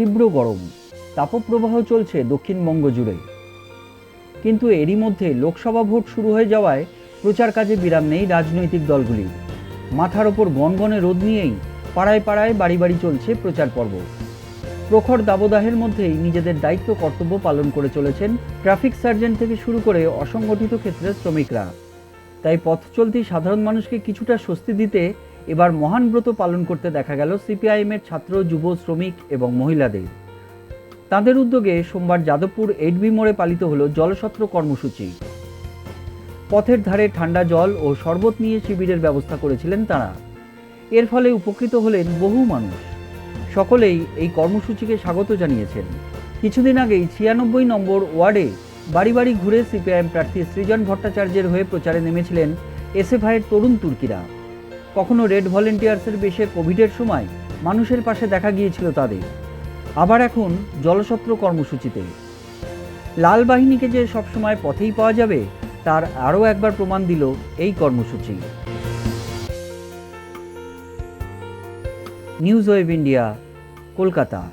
তীব্র গরম। তাপপ্রবাহ চলছে দক্ষিণবঙ্গ জুড়ে। কিন্তু এরই মধ্যে লোকসভা ভোট শুরু হয়ে যাওয়ায় প্রচার কাজে বিরাম নেই রাজনৈতিক দলগুলির মাথার ওপর গনগনে রোদ নিয়েই পাড়ায় পাড়ায় বাড়ি বাড়ি চলছে প্রচার পর্ব। প্রখর দাবদাহের মধ্যেই নিজেদের দায়িত্ব কর্তব্য পালন করে চলেছেন ট্রাফিক সার্জেন্ট থেকে শুরু করে অসংগঠিত ক্ষেত্রের শ্রমিকরা। তাই পথ চলতি সাধারণ মানুষকে কিছুটা স্বস্তি দিতে এবার মহান ব্রত পালন করতে দেখা গেল সিপিআইএমের ছাত্র, যুব, শ্রমিক এবং মহিলাদের। তাদের উদ্যোগে সোমবার যাদবপুর এইটবি মোড়ে পালিত হলো জলসত্র কর্মসূচি। পথের ধারে ঠান্ডা জল ও শরবত নিয়ে শিবিরের ব্যবস্থা করেছিলেন তারা। এর ফলে উপকৃত হলেন বহু মানুষ। সকলেই এই কর্মসূচিকে স্বাগত জানিয়েছেন। কিছুদিন আগেই ছিয়ানব্বই নম্বর ওয়ার্ডে বাড়ি বাড়ি ঘুরে সিপিআইএম প্রার্থী সৃজন ভট্টাচার্যের হয়ে প্রচারে নেমেছিলেন এসএফআইয়ের তরুণ তুর্কিরা। কখনো রেড ভলেন্টিয়ার্সের বেশে কোভিডের সময় মানুষের পাশে দেখা গিয়েছিল তাদের। আবার এখন জলসত্র কর্মসূচিতে। লাল বাহিনীকে যে সবসময় পথেই পাওয়া যাবে, তার আরও একবার প্রমাণ দিল এই কর্মসূচি। News web India, Kolkata.